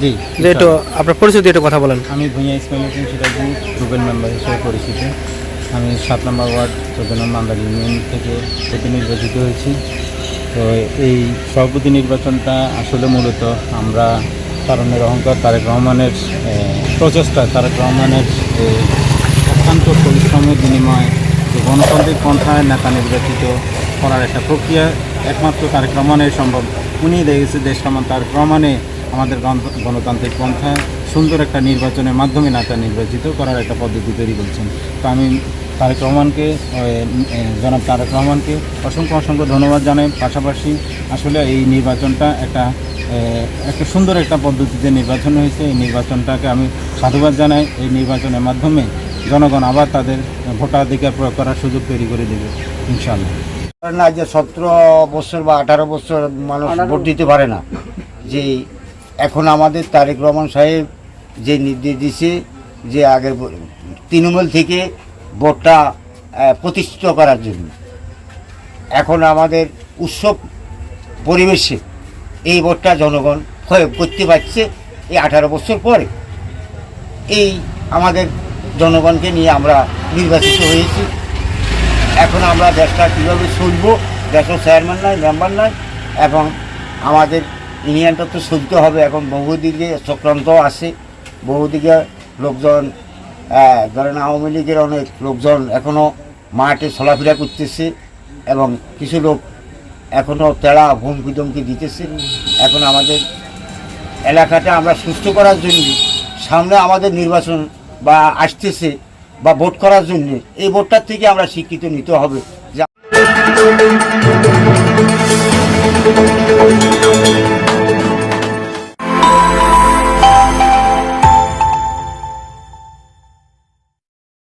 জি যে একটু আপনার পরিচয় দিয়ে একটু কথা বলেন। আমি ভূঁইয়া ইসমাইল হোসেন সিরাজি গ্রুপের মেম্বার হিসেবে পরিচিত। আমি সাত নম্বর ওয়ার্ড চোদ্দ নম্বর মান্দার ইউনিয়ন থেকে প্রতিনির্বাচিত হয়েছি। তো এই সভাপতি নির্বাচনটা আসলে মূলত আমরা তারণের অহংকার তারেক রহমানের প্রচেষ্টা তারেক রহমানের অত্যন্ত পরিশ্রমের বিনিময়ে যে গণতান্ত্রিক পন্থায় নেতা নির্বাচিত করার একটা প্রক্রিয়া একমাত্র তারেক রহমানের সম্ভব। উনি দেখেছে দেশ সমান তারেক রহমানে আমাদের গণতান্ত্রিক পন্থায় সুন্দর একটা নির্বাচনের মাধ্যমে নেতা নির্বাচিত করার একটা পদ্ধতি তৈরি করছেন। তো আমি তারেক রহমানকে জনাব তারেক রহমানকে অসংখ্য অসংখ্য ধন্যবাদ জানাই। পাশাপাশি আসলে এই নির্বাচনটা একটা একটা সুন্দর একটা পদ্ধতিতে নির্বাচন হয়েছে। এই নির্বাচনটাকে আমি সাধুবাদ জানাই। এই নির্বাচনের মাধ্যমে জনগণ আবার তাদের ভোটাধিকার প্রয়োগ করার সুযোগ তৈরি করে দেবে ইনশাআল্লাহ। না যে সতেরো বছর বা আঠারো বছর মানুষ ভোট দিতে পারে না যে এখন আমাদের তারেক রহমান সাহেব যে নির্দেশ দিছে যে আগে ব- তৃণমূল থেকে ভোটটা প্রতিষ্ঠিত করার জন্য। এখন আমাদের উৎসব পরিবেশে এই ভোটটা জনগণ প্রয়োগ করতে পারছে এই আঠারো বছর পরে। এই আমাদের জনগণকে নিয়ে আমরা নির্বাচিত হয়েছি। এখন আমরা দেশটা কীভাবে চলবো দেশের চেয়ারম্যান নয় মেম্বার নয়, এবং আমাদের ইউনিয়নটা তো চলতে হবে, এখন বহুদিকে চক্রান্ত আছে, বহুদিকে লোকজন ধরেন আওয়ামী লীগের অনেক লোকজন এখনও মাঠে চলাফেরা করতেছে এবং কিছু লোক এখনও তেড়া হুমকি ধমকি দিতেছে। এখন আমাদের এলাকাটা আমরা সুস্থ করার জন্য, সামনে আমাদের নির্বাচন বা আসতেছে বা ভোট করার জন্য, এই ভোটটার থেকে আমরা শিক্ষিত নিতে হবে। যে